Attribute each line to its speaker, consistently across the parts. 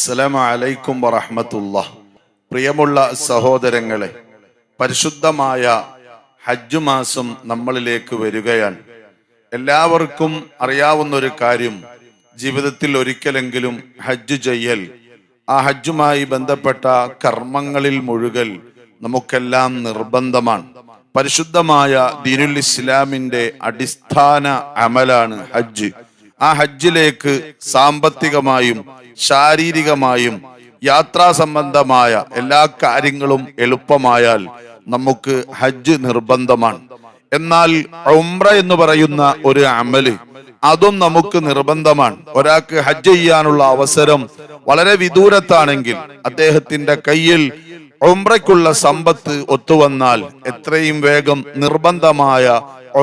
Speaker 1: അസ്സലാമു അലൈക്കും വറഹ്മത്തുള്ള. പ്രിയമുള്ള സഹോദരങ്ങളെ പരിശുദ്ധമായ ഹജ്ജ് മാസം നമ്മളിലേക്ക് വരികയാണ്. എല്ലാവർക്കും അറിയാവുന്ന ഒരു കാര്യം ജീവിതത്തിൽ ഒരിക്കലെങ്കിലും ഹജ്ജ് ചെയ്യൽ ആ ഹജ്ജുമായി ബന്ധപ്പെട്ട കർമ്മങ്ങളിൽ മുഴുകൽ നമുക്കെല്ലാം നിർബന്ധമാണ്. പരിശുദ്ധമായ ദീനുൽ ഇസ്ലാമിന്റെ അടിസ്ഥാന അമലാണ് ഹജ്ജ്. ആ ഹജ്ജിലേക്ക് സാമ്പത്തികമായും ശാരീരികമായും യാത്രാ സംബന്ധമായ എല്ലാ കാര്യങ്ങളും എളുപ്പമായാൽ നമുക്ക് ഹജ്ജ് നിർബന്ധമാണ്. എന്നാൽ ഉംറ എന്ന് പറയുന്ന ഒരു അമൽ അതും നമുക്ക് നിർബന്ധമാണ്. ഒരാൾക്ക് ഹജ്ജ് ചെയ്യാനുള്ള അവസരം വളരെ വിദൂരത്താണെങ്കിൽ അദ്ദേഹത്തിന്റെ കയ്യിൽ ഉംറയ്ക്കുള്ള സമ്പത്ത് ഒത്തുവന്നാൽ എത്രയും വേഗം നിർബന്ധമായ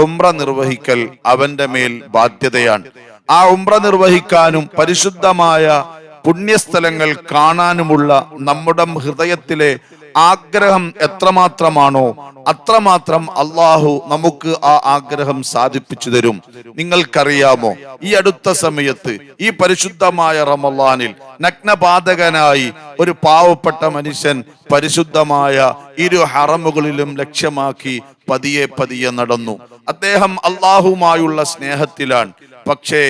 Speaker 1: ഉംറ നിർവഹിക്കൽ അവന്റെ മേൽ ബാധ്യതയാണ്. ആ ഉംറ നിർവഹിക്കാനും പരിശുദ്ധമായ പുണ്യസ്ഥലങ്ങൾ കാണാനുമുള്ള നമ്മുടെ ഹൃദയത്തിലെ ആഗ്രഹം എത്രമാത്രമാണോ അത്രമാത്രം അള്ളാഹു നമുക്ക് ആ ആഗ്രഹം സാധിപ്പിച്ചു തരും. നിങ്ങൾക്കറിയാമോ? ഈ അടുത്ത സമയത്ത് ഈ പരിശുദ്ധമായ റമലാനിൽ നഗ്നപാതകനായി ഒരു പാവപ്പെട്ട മനുഷ്യൻ പരിശുദ്ധമായ ഇരു ഹറമുകളിലും ലക്ഷ്യമാക്കി പതിയെ പതിയെ നടന്നു. അദ്ദേഹം അള്ളാഹുമായുള്ള സ്നേഹത്തിലാണ്. പക്ഷേ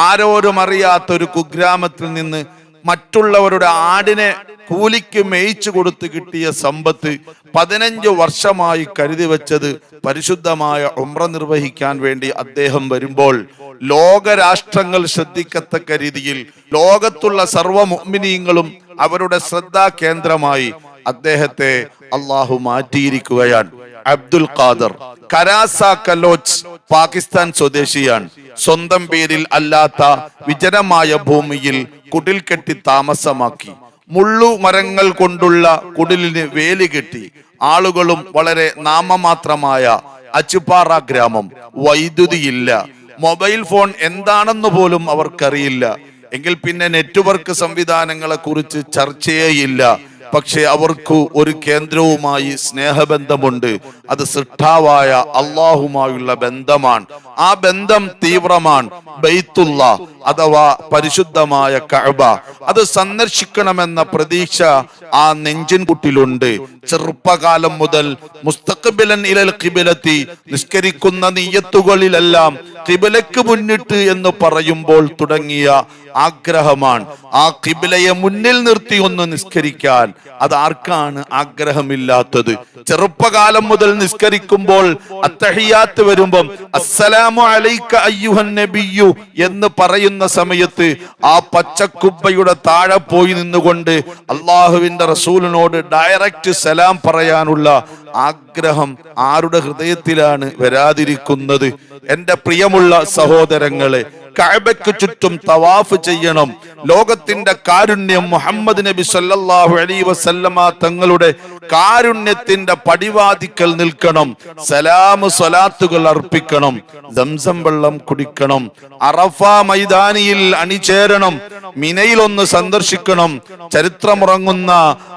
Speaker 1: ആരോരും അറിയാത്ത ഒരു കുഗ്രാമത്തിൽ നിന്ന് മറ്റുള്ളവരുടെ ആടിനെ കൂലിക്ക് മേയിച്ചു കൊടുത്ത് കിട്ടിയ സമ്പത്ത് പതിനഞ്ച് വർഷമായി കരുതി വെച്ചത് പരിശുദ്ധമായ ഉമ്ര നിർവഹിക്കാൻ വേണ്ടി അദ്ദേഹം വരുമ്പോൾ ലോകരാഷ്ട്രങ്ങൾ ശ്രദ്ധിക്കത്തക്ക രീതിയിൽ ലോകത്തുള്ള സർവ മുഅ്മിനീങ്ങളും അവരുടെ ശ്രദ്ധാ കേന്ദ്രമായി അദ്ദേഹത്തെ അള്ളാഹു മാറ്റിയിരിക്കുകയാണ്. അബ്ദുൽ ഖാദർ കരാസ കലോച്ച് പാകിസ്ഥാൻ സ്വദേശിയാണ്. സ്വന്തം പേരിൽ അല്ലാത്ത വിജനമായ ഭൂമിയിൽ കുടിൽ കെട്ടി താമസമാക്കി. മുള്ളു മരങ്ങൾ കൊണ്ടുള്ള കുടിലിന് വേലി കെട്ടി. ആളുകളും വളരെ നാമമാത്രമായ അച്ചുപാറ ഗ്രാമം. വൈദ്യുതിയില്ല. മൊബൈൽ ഫോൺ എന്താണെന്ന് പോലും അവർക്കറിയില്ല. എങ്കിൽ പിന്നെ നെറ്റ്വർക്ക് സംവിധാനങ്ങളെ കുറിച്ച് ചർച്ചയേയില്ല പക്ഷെ അവർക്ക് ഒരു കേന്ദ്രവുമായി സ്നേഹബന്ധമുണ്ട്. അത് സൃഷ്ടാവായ അള്ളാഹുമായുള്ള ബന്ധമാണ്. ആ ബന്ധം തീവ്രമാണ്. ബൈത്തുള്ള അഥവാ പരിശുദ്ധമായ കഅബ. അത് സന്ദർശിക്കണമെന്ന പ്രതീക്ഷ ആ നെഞ്ചിൻകുട്ടിലുണ്ട്. ചെറുപ്പകാലം മുതൽ മുസ്തഖബിലൻ ഇലൽ കിബിലത്തി നിസ്കരിക്കുന്ന നീയത്തുകളിലെല്ലാം കിബിലക്ക് മുന്നിട്ട് എന്ന് പറയുമ്പോൾ തുടങ്ങിയ ആഗ്രഹമാണ്. ആ കിബിലയെ മുന്നിൽ നിർത്തി ഒന്ന് നിസ്കരിക്കാൻ. അത് ആർക്കാണ് ആഗ്രഹമില്ലാത്തത്? ചെറുപ്പകാലം മുതൽ നിസ്കരിക്കുമ്പോൾ അത്തഹിയാത്ത് വരുമ്പം അസ്സലാമു അലൈക അയ്യുഹൻ നബിയു എന്ന് പറയുന്ന സമയത്ത് ആ പച്ചക്കുപ്പയുടെ താഴെ പോയി നിന്നുകൊണ്ട് അള്ളാഹുവിന്റെ റസൂലിനോട് ഡയറക്റ്റ് സലാം പറയാനുള്ള ആഗ്രഹം ആരുടെ ഹൃദയത്തിലാണ് വരാതിരിക്കുന്നത്. എന്റെ പ്രിയമുള്ള സഹോദരങ്ങളെ കഅബയ്ക്ക് ചുറ്റും തവാഫ് ചെയ്യണം. ലോകത്തിന്റെ കാരുണ്യം മുഹമ്മദ് നബി സല്ലല്ലാഹു അലൈഹി വസല്ലമ തങ്ങളുടെ കാരുണ്യത്തിന്റെ പടിവാതിക്കൽ നിൽക്കണം. സലാം സ്വലാത്തുകൾ അർപ്പിക്കണം. ദംസം വെള്ളം കുടിക്കണം. അറഫ മൈതാനിയിൽ അണിചേരണം. മിനയിൽ ഒന്ന് സന്ദർശിക്കണം. ചരിത്രമുറങ്ങുന്ന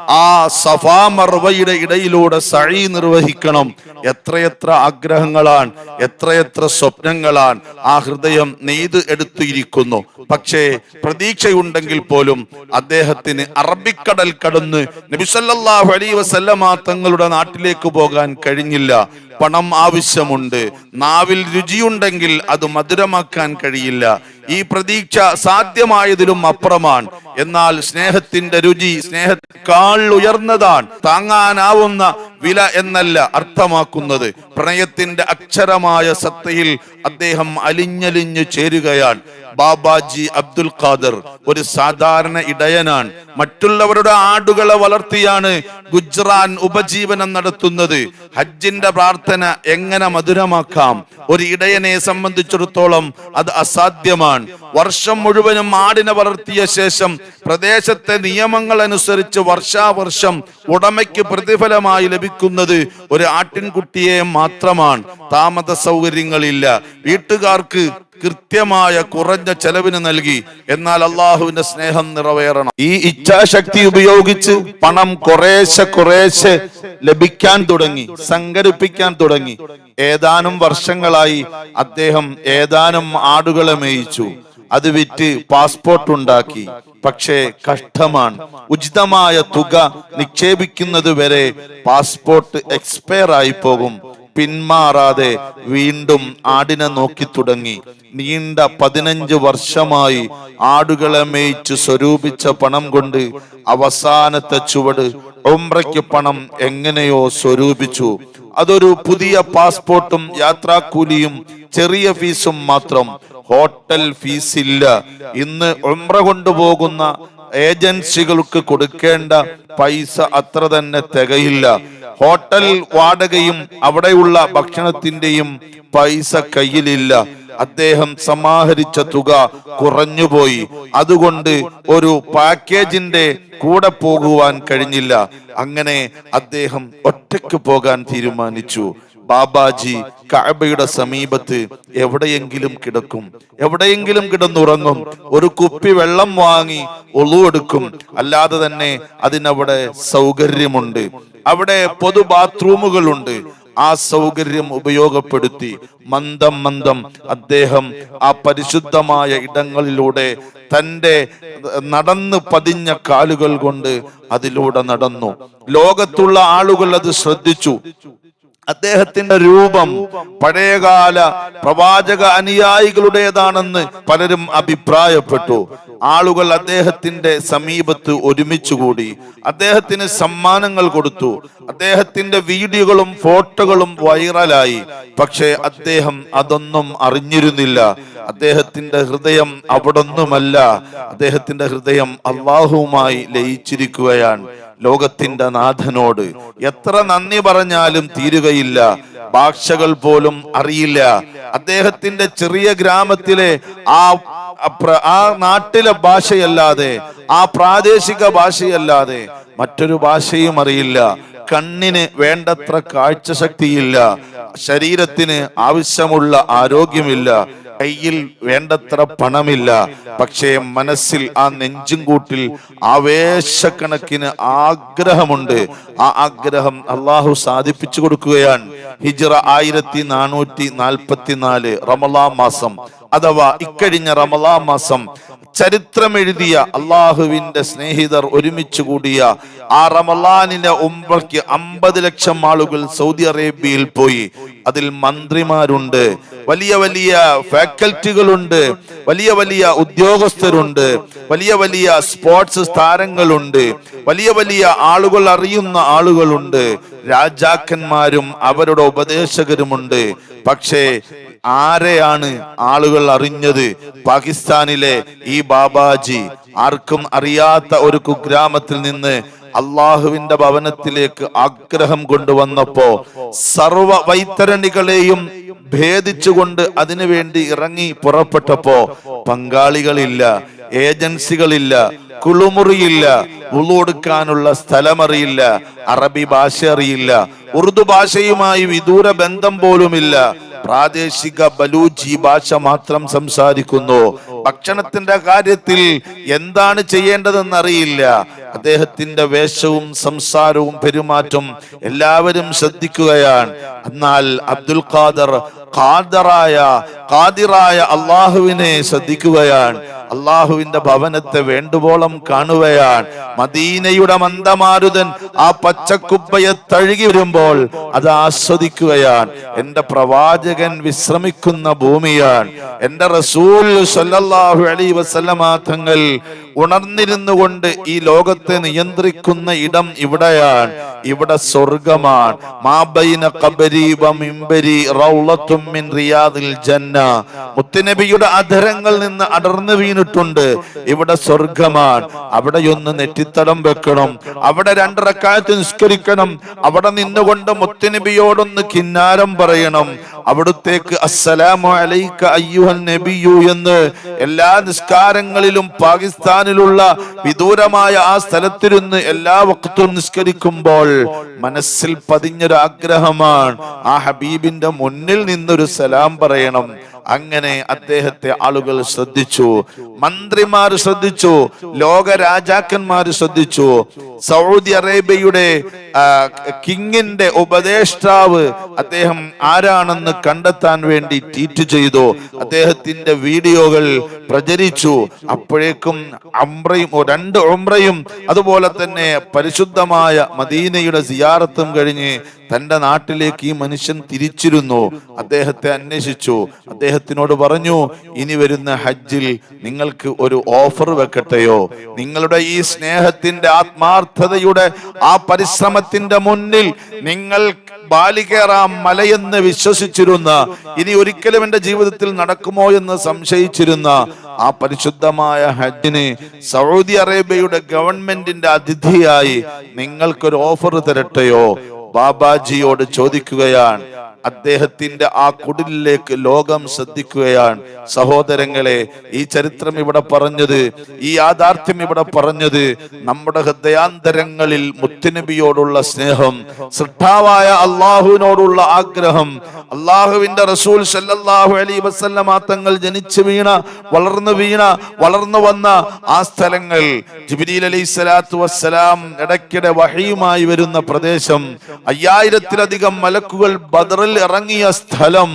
Speaker 1: ആ സഫാ മർവയുടെ ഇടയിലൂടെ സഴി നിർവഹിക്കണം. എത്രയെത്ര ആഗ്രഹങ്ങളാണ് എത്രയെത്ര സ്വപ്നങ്ങളാണ്. ആ ഹൃദയം നെയ്ത് എടുത്തിരിക്കുന്നു. പക്ഷേ പ്രതീക്ഷയുണ്ടെങ്കിൽ പോലും അദ്ദേഹത്തിന് അറബിക്കടൽ കടന്ന് നബിസല്ലാഹു അലൈ വസല്ലമ തങ്ങളുടെ നാട്ടിലേക്ക് പോകാൻ കഴിഞ്ഞില്ല. പണം ആവശ്യമുണ്ട്. നാവിൽ രുചിയുണ്ടെങ്കിൽ അത് മധുരമാക്കാൻ കഴിയില്ല. ഈ പ്രതീക്ഷ സാധ്യമായതിലും അപ്പുറമാണ്. എന്നാൽ സ്നേഹത്തിന്റെ രുചി സ്നേഹത്തെക്കാൾ ഉയർന്നതാണ്. താങ്ങാനാവുന്ന വില എന്നല്ല അർത്ഥമാക്കുന്നത്. പ്രണയത്തിന്റെ അക്ഷരമായ സത്തയിൽ അദ്ദേഹം അലിഞ്ഞലിഞ്ഞു ചേരുകയാണ്. ബാബാജി അബ്ദുൽ ഖാദർ ഒരു സാധാരണ ഇടയനാണ്. മറ്റുള്ളവരുടെ ആടുകളെ വളർത്തിയാണ് ഗുജറാൻ ഉപജീവനം നടത്തുന്നത്. ഹജ്ജിന്റെ പ്രാർത്ഥന എങ്ങനെ മധുരമാക്കാം? ഒരു ഇടയനെ സംബന്ധിച്ചിടത്തോളം അത് അസാധ്യമാണ്. വർഷം മുഴുവനും ആടിനെ വളർത്തിയ ശേഷം പ്രദേശത്തെ നിയമങ്ങൾ അനുസരിച്ച് വർഷാവർഷം ഉടമയ്ക്ക് പ്രതിഫലമായി ലഭിക്കുന്നത് ഒരു ആട്ടിൻകുട്ടിയെ മാത്രമാണ്. താമസ സൗകര്യങ്ങളില്ല. വീട്ടുകാർക്ക് കൃത്യമായ കുറഞ്ഞ ചെലവിന് നൽകി. എന്നാൽ അള്ളാഹുവിന്റെ സ്നേഹം നിറവേറണം. ഈ ഇച്ഛാശക്തി ഉപയോഗിച്ച് പണം കുറേശ്ശെ കുറേശ്ശെ ലഭിക്കാൻ തുടങ്ങി സംഘടിപ്പിക്കാൻ തുടങ്ങി. ഏതാനും വർഷങ്ങളായി അദ്ദേഹം ഏതാനും ആടുകളെ മേയിച്ചു. അത് വിറ്റ് പാസ്പോർട്ട് ഉണ്ടാക്കി. പക്ഷേ കഷ്ടമാണ്. ഉചിതമായ തുക നിക്ഷേപിക്കുന്നത് വരെ പാസ്പോർട്ട് എക്സ്പയർ ആയി പോകും. പിന്മാറാതെ വീണ്ടും ആടിനെ നോക്കി തുടങ്ങി. നീണ്ട പതിനഞ്ച് വർഷമായി ആടുകളെ മേയിച്ചു സ്വരൂപിച്ച പണം കൊണ്ട് അവസാനത്തെ ചുവട് ഒമ്രയ്ക്ക് പണം എങ്ങനെയോ സ്വരൂപിച്ചു. അതൊരു പുതിയ പാസ്പോർട്ടും യാത്രാക്കൂലിയും ചെറിയ ഫീസും മാത്രം. ഹോട്ടൽ ഫീസ് ഇല്ല ഇന്ന് ഒമ്ര കൊണ്ടുപോകുന്ന ഏജൻസികൾക്ക് കൊടുക്കേണ്ട പൈസ അത്ര തന്നെ തികയില്ല. ഹോട്ടൽ വാടകയും അവിടെയുള്ള ഭക്ഷണത്തിന്റെയും പൈസ കയ്യിലില്ല. അദ്ദേഹം സമാഹരിച്ച തുക കുറഞ്ഞുപോയി. അതുകൊണ്ട് ഒരു പാക്കേജിന്റെ കൂടെ പോകുവാൻ കഴിഞ്ഞില്ല. അങ്ങനെ അദ്ദേഹം ഒറ്റയ്ക്ക് പോകാൻ തീരുമാനിച്ചു. ബാബാജി കഅബയുടെ സമീപത്ത് എവിടെയെങ്കിലും കിടക്കും. എവിടെയെങ്കിലും കിടന്നുറങ്ങും. ഒരു കുപ്പി വെള്ളം വാങ്ങി ഒളുവെടുക്കും അല്ലാതെ തന്നെ അതിനവിടെ സൗകര്യമുണ്ട്. അവിടെ പൊതു ബാത്റൂമുകളുണ്ട്. ആ സൗകര്യം ഉപയോഗപ്പെടുത്തി മന്ദം മന്ദം അദ്ദേഹം ആ പരിശുദ്ധമായ ഇടങ്ങളിലൂടെ തന്റെ നടന്ന് പതിഞ്ഞ കാലുകൾ കൊണ്ട് അതിലൂടെ നടന്നു. ലോകത്തുള്ള ആളുകൾ അത് ശ്രദ്ധിച്ചു. അദ്ദേഹത്തിന്റെ രൂപം പഴയകാല പ്രവാചക അനുയായികളുടേതാണെന്ന് പലരും അഭിപ്രായപ്പെട്ടു. ആളുകൾ അദ്ദേഹത്തിന്റെ സമീപത്ത് ഒരുമിച്ചുകൂടി അദ്ദേഹത്തിന് സമ്മാനങ്ങൾ കൊടുത്തു. അദ്ദേഹത്തിന്റെ വീഡിയോകളും ഫോട്ടോകളും വൈറലായി. പക്ഷേ അദ്ദേഹം അതൊന്നും അറിഞ്ഞിരുന്നില്ല. അദ്ദേഹത്തിന്റെ ഹൃദയം അവിടൊന്നുമല്ല. അദ്ദേഹത്തിന്റെ ഹൃദയം അള്ളാഹുവുമായി ലയിച്ചിരിക്കുകയാണ്. ലോകത്തിന്റെ നാഥനോട് എത്ര നന്ദി പറഞ്ഞാലും തീരുകയില്ല. ഭാഷകൾ പോലും അറിയില്ല. അദ്ദേഹത്തിന്റെ ചെറിയ ഗ്രാമത്തിലെ ആ ആ നാട്ടിലെ ഭാഷയല്ലാതെ ആ പ്രാദേശിക ഭാഷയല്ലാതെ മറ്റൊരു ഭാഷയും അറിയില്ല. കണ്ണിന് വേണ്ടത്ര കാഴ്ച ശക്തിയില്ല ശരീരത്തിന് ആവശ്യമുള്ള ആരോഗ്യമില്ല. കയ്യിൽ വേണ്ടത്ര പണമില്ല. പക്ഷേ മനസ്സിൽ ആ നെഞ്ചും കൂട്ടിൽ ആവേശക്കണക്കിന് ആഗ്രഹമുണ്ട്. ആ ആഗ്രഹം അള്ളാഹു സാധിപ്പിച്ചു കൊടുക്കുകയാണ്. ഹിജ്റ ആയിരത്തി നാനൂറ്റി നാൽപ്പത്തിനാല് റമലാ മാസം അഥവാ ഇക്കഴിഞ്ഞ റമലാ മാസം ചരിത്രമെഴുതിയ അള്ളാഹുവിന്റെ സ്നേഹിതർ ഒരുമിച്ച് കൂടിയ ആ റമലാനിന്റെ ഉംറയ്ക്ക് അമ്പത് ലക്ഷം ആളുകൾ സൗദി അറേബ്യയിൽ പോയി. അതിൽ മന്ത്രിമാരുണ്ട് വലിയ വലിയ ഫാക്കൽറ്റികളുണ്ട് വലിയ വലിയ ഉദ്യോഗസ്ഥരുണ്ട് വലിയ വലിയ സ്പോർട്സ് താരങ്ങളുണ്ട് വലിയ വലിയ ആളുകൾ അറിയുന്ന ആളുകളുണ്ട്. രാജാക്കന്മാരും അവരുടെ ഉപദേശകരുമുണ്ട്. പക്ഷേ ആരെയാണ് ആളുകൾ അറിഞ്ഞത്? പാകിസ്ഥാനിലെ ഈ ബാബാജി ആർക്കും അറിയാത്ത ഒരു കുഗ്രാമത്തിൽ നിന്ന് അള്ളാഹുവിന്റെ ഭവനത്തിലേക്ക് ആഗ്രഹം കൊണ്ടുവന്നപ്പോ സർവ വൈത്തരണികളെയും ഭേദിച്ചുകൊണ്ട് അതിനുവേണ്ടി ഇറങ്ങി പുറപ്പെട്ടപ്പോ പങ്കാളികളില്ല ഏജൻസികളില്ല കുളുമുറിയില്ല ഉള്ളൊടുക്കാനുള്ള സ്ഥലമറിയില്ല അറബി ഭാഷ അറിയില്ല ഉറുദു ഭാഷയുമായി വിദൂര ബന്ധം പോലുമില്ല. പ്രാദേശിക ബലൂജി ഭാഷ മാത്രം സംസാരിക്കുന്നു. ഭക്ഷണത്തിന്റെ കാര്യത്തിൽ എന്താണ് ചെയ്യേണ്ടതെന്ന് അറിയില്ല അദ്ദേഹത്തിന്റെ വേഷവും സംസാരവും പെരുമാറ്റം എല്ലാവരും ശ്രദ്ധിക്കുകയാണ്. എന്നാൽ അബ്ദുൽ ഖാദർ ഖാദറായ ഖാദിറായ അള്ളാഹുവിനെ ശ്രദ്ധിക്കുകയാണ്. അള്ളാഹുവിന്റെ ഭവനത്തെ വേണ്ടുവോളം കാണുകയാണ്. മദീനയുടെ മന്ദമാരുതൻ ആ പച്ചക്കുപ്പയെ തഴുകി വരുമ്പോൾ അത് ആസ്വദിക്കുകയാണ്. എന്റെ പ്രവാചകൻ വിശ്രമിക്കുന്ന ഭൂമിയാണ്. എന്റെ റസൂൽ സല്ലല്ലാഹു അലൈഹി വസല്ലമ തങ്ങൾ ഉണർന്നിരുന്നു കൊണ്ട് ഈ ലോകത്തെ നിയന്ത്രിക്കുന്ന ഇടം ഇവിടെയാണ്. ഇവിടെ സ്വർഗമാണ് മാബൈന കബരി മിംബരി റൗളത്തും മിൻ റിയാദിൽ ജന്ന. മുത്തുനബിയുടെ അധരങ്ങൾ നിന്ന് അടർന്നു വീണിട്ടുണ്ട് ഇവിടെ സ്വർഗമാണ്. അവിടെ ഒന്ന് നെറ്റിത്തടം വെക്കണം. അവിടെ രണ്ടരക്കാലത്ത് നിസ്കരിക്കണം. അവിടെ നിന്നുകൊണ്ട് മുത്തുനബിയോടൊന്ന് കിന്നാരം പറയണം. അവിടുത്തേക്ക് അസ്സലാമു എന്ന് എല്ലാ നിസ്കാരങ്ങളിലും പാകിസ്ഥാനിലുള്ള വിദൂരമായ ആ സ്ഥലത്തിരുന്ന് എല്ലാ വക്തും നിസ്കരിക്കുമ്പോൾ മനസ്സിൽ പതിഞ്ഞൊരാഗ്രഹമാണ്. ആ ഹബീബിന്റെ മുന്നിൽ നിന്നൊരു സലാം പറയണം. അങ്ങനെ അദ്ദേഹത്തെ ആളുകൾ ശ്രദ്ധിച്ചു. മന്ത്രിമാർ ശ്രദ്ധിച്ചു. ലോക രാജാക്കന്മാർ ശ്രദ്ധിച്ചു. സൗദി അറേബ്യയുടെ കിങ്ങിന്റെ ഉപദേഷ്ടാവ് അദ്ദേഹം ആരാണെന്ന് കണ്ടെത്താൻ വേണ്ടി ട്വീറ്റ് ചെയ്തു. അദ്ദേഹത്തിന്റെ വീഡിയോകൾ പ്രചരിച്ചു. അപ്പോഴേക്കും അമ്രയും രണ്ട് ഒമ്രയും അതുപോലെ തന്നെ പരിശുദ്ധമായ മദീനയുടെ സിയാറത്തും കഴിഞ്ഞ് തന്റെ നാട്ടിലേക്ക് ഈ മനുഷ്യൻ തിരിച്ചിരുന്നു. അദ്ദേഹത്തെ അന്വേഷിച്ചു. അദ്ദേഹത്തിനോട് പറഞ്ഞു ഇനി വരുന്ന ഹജ്ജിൽ നിങ്ങൾക്ക് ഒരു ഓഫർ വെക്കട്ടെയോ? നിങ്ങളുടെ ഈ സ്നേഹത്തിന്റെ ആത്മാർത്ഥതയുടെ ആ പരിശ്രമത്തിന്റെ മുന്നിൽ നിങ്ങൾ ബാലികേറാം മലയെന്ന് വിശ്വസിച്ചിരുന്ന ഇനി ഒരിക്കലും എന്റെ ജീവിതത്തിൽ നടക്കുമോ എന്ന് സംശയിച്ചിരുന്ന ആ പരിശുദ്ധമായ ഹജ്ജിന് സൗദി അറേബ്യയുടെ ഗവൺമെന്റിന്റെ അതിഥിയായി നിങ്ങൾക്കൊരു ഓഫർ തരട്ടെയോ? ബാബാജിയോട് ചോദിക്കുകയാണ്. അദ്ദേഹത്തിന്റെ ആ കുടിലേക്ക് ലോകം ശ്രദ്ധിക്കുകയാണ്. സഹോദരങ്ങളെ ഈ ചരിത്രം ഇവിടെ പറഞ്ഞത് ഈ യാഥാർത്ഥ്യം ഇവിടെ പറഞ്ഞത് നമ്മുടെ ഹൃദയാന്തരങ്ങളിൽ മുത്തുനബിയോടുള്ള സ്നേഹം സൃഷ്ടാവായ അള്ളാഹുവിനോടുള്ള ആഗ്രഹം അള്ളാഹുവിന്റെ റസൂൽ സല്ലാഹു അലി വസല്ലമ തങ്ങൾ ജനിച്ചു വീണ വളർന്നു വീണ വളർന്നു വന്ന ആ സ്ഥലങ്ങൾ ജിബ്രീൽ അലൈഹി സ്വലാത്തു വസ്സലാം ഇടയ്ക്കിടെ വഹയുമായി വരുന്ന പ്രദേശം അയ്യായിരത്തിലധികം മലക്കുകൾ ബദറിൽ ഇറങ്ങിയ സ്ഥലം.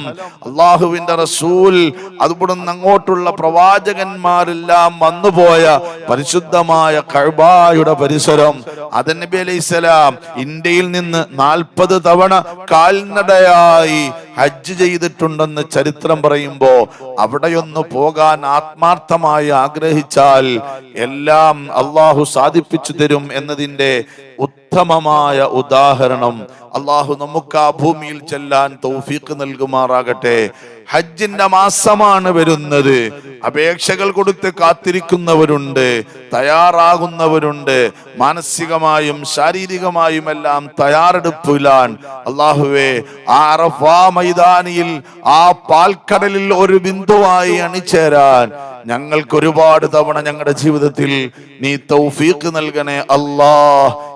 Speaker 1: അള്ളാഹുവിന്റെ റസൂൽ അതുപോലെ അങ്ങോട്ടുള്ള പ്രവാചകന്മാരെല്ലാം വന്നുപോയ പരിശുദ്ധമായ കഴബായുടെ പരിസരം. അതൻ നബി അലൈഹി സ്വലാം ഇന്ത്യയിൽ നിന്ന് നാൽപ്പത് തവണ കാൽനടയായി ഹജ്ജ് ചെയ്തിട്ടുണ്ടെന്ന് ചരിത്രം പറയുമ്പോ അവിടെയൊന്ന് പോകാൻ ആത്മാർത്ഥമായി ആഗ്രഹിച്ചാൽ എല്ലാം അള്ളാഹു സാധിപ്പിച്ചു തരും എന്നതിന്റെ ഉത്തമമായ ഉദാഹരണം. അള്ളാഹു നമുക്ക് ആ ഭൂമിയിൽ ചെല്ലാൻ തൗഫീഖ് നൽകുമാറാകട്ടെ. ഹജ്ജിന്റെ മാസമാണ് വരുന്നത്. അപേക്ഷകൾ കൊടുത്ത് കാത്തിരിക്കുന്നവരുണ്ട് തയ്യാറാകുന്നവരുണ്ട്. മാനസികമായും ശാരീരികമായും എല്ലാം തയ്യാറെടുപ്പിലാൻ അള്ളാഹുവേ ആ അറഫാ മൈതാനിയിൽ ആ പാൽക്കടലിൽ ഒരു ബിന്ദുവായി അണിചേരാൻ ഞങ്ങൾക്ക് ഒരുപാട് തവണ ഞങ്ങളുടെ ജീവിതത്തിൽ നീ തൗഫീഖ് നൽകണേ അല്ലാ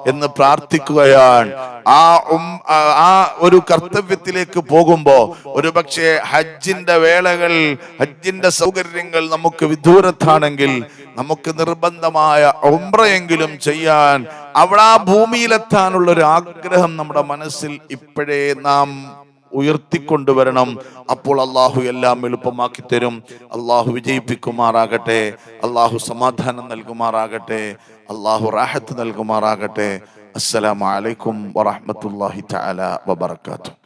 Speaker 1: എന്ന് പ്രാർത്ഥിക്കുകയാണ്. ആ ഒരു കർത്തവ്യത്തിലേക്ക് പോകുമ്പോ ഒരു പക്ഷേ ഹജ്ജിന്റെ വേളകൾ ഹജ്ജിന്റെ സൗകര്യങ്ങൾ നമുക്ക് വിദൂരത്താണെങ്കിൽ നമുക്ക് നിർബന്ധമായ ഒമ്പ്രയെങ്കിലും ചെയ്യാൻ അവിടെ ആ ഭൂമിയിലെത്താനുള്ള ഒരു ആഗ്രഹം നമ്മുടെ മനസ്സിൽ ഇപ്പോഴേ നാം ഉയർത്തിക്കൊണ്ടുവരണം. അപ്പോൾ അള്ളാഹു എല്ലാം എളുപ്പമാക്കി തരും. അള്ളാഹു വിജയിപ്പിക്കുമാറാകട്ടെ. അള്ളാഹു സമാധാനം നൽകുമാറാകട്ടെ. അള്ളാഹു റാഹത്ത് നൽകുമാറാകട്ടെ. അസ്സലാമു അലൈക്കും വറഹ്മത്തുള്ളാഹി തആല വബറകാതുഹു.